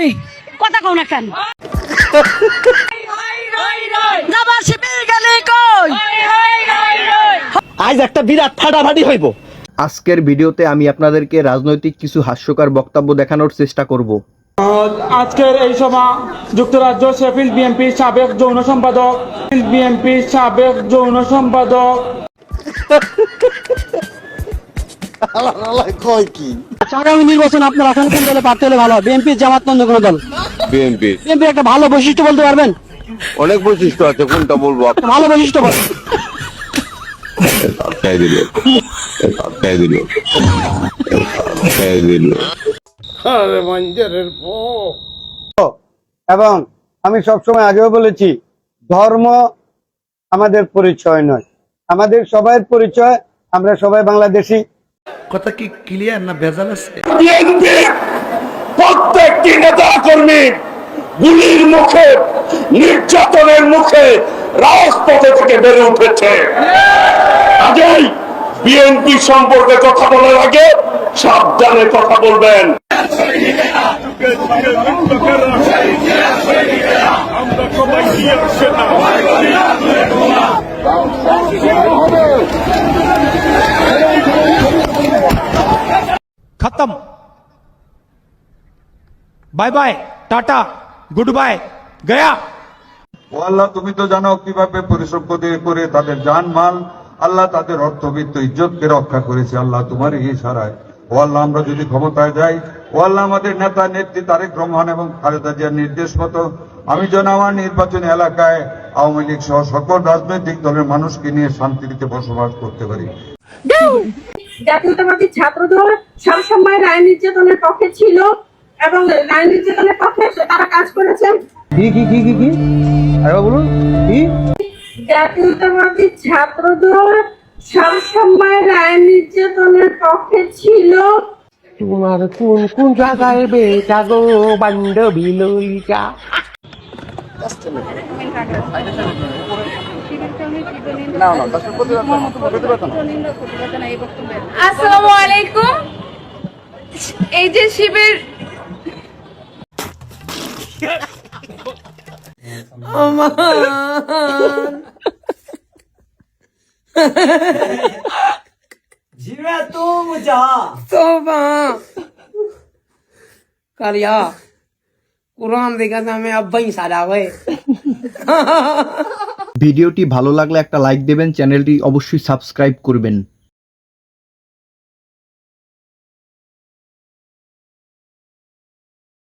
কই কথা কও না কেন? যাবার শিবির গেলে কই? আজ একটা বিরাট ফাটাফাটি হইব। আজকের ভিডিওতে আমি আপনাদেরকে রাজনৈতিক কিছু হাস্যকর বক্তব্য দেখানোর চেষ্টা করব। আজকের এই সভা যুক্তরাজ্য শেফিল্ড বিএনপির সাবেক যৌন সম্পাদক। বিএনপির সাবেক যৌন সম্পাদক। আগামী নির্বাচন আপনার আসলে কোন দলে পারতে হলে ভালো বিএনপি জামাত অন্য কোনো দল? বিএনপি। বিএনপি একটা ভালো বৈশিষ্ট্য বলতে পারবেন? অনেক বৈশিষ্ট্য আছে কোনটা বলব ভালো বৈশিষ্ট্য এবং আমি সবসময় আগেও বলেছি ধর্ম আমাদের পরিচয় নয়। আমাদের সবাইয়ের পরিচয় আমরা সবাই বাংলাদেশি। প্রত্যেকটি নেতা কর্মী গুলির মুখে নির্যাতনের মুখে রাজপথে থেকে বেড়ে উঠেছে। কাজেই বিএনপি সম্পর্কে কথা বলার আগে সাবধানে কথা বলবেন। খতম bye bye tata good bye Gaya ও আল্লাহ তুমি তো জানো কীভাবে পরিশ্রম করে করে তাদের জান মাল আল্লাহ তাদের অর্থবিত্ত ইজ্জতকে রক্ষা করেছে। আল্লাহ তোমার এই সারায়। ও আল্লাহ আমরা যদি ক্ষমতায় যাই ও আল্লাহ আমাদের নেতা নেত্রী তারেক রহমান এবং খালেদা জিয়ার নির্দেশ মতো আমি যেন আমার নির্বাচনী এলাকায় আওয়ামী লীগ সহ সকল রাজনৈতিক দলের মানুষকে নিয়ে শান্তিতে বসবাস করতে পারি। জাতীয়তাবাদী ছাত্রদল সবসময় রায় নির্যাতনের পক্ষে ছিল। এবং পক্ষে তারা কাজ করেছেন কি কি কি কি কি? আরেকবার বলুন কি? জাতীয়তাবাদী ছাত্রদল সবসময় রায় নির্যাতনের পক্ষে ছিল। তোমার কোন কোন জায়গায় বেটা গো বান্ধবী লইকা আসসালামু আলাইকুম। এই যে শিবির কালিয়া কোরআন দেখা আমি আব্বাই সাদা হয়ে ভিডিওটি ভালো লাগলে একটা লাইক দেবেন চ্যানেলটি অবশ্যই সাবস্ক্রাইব করবেন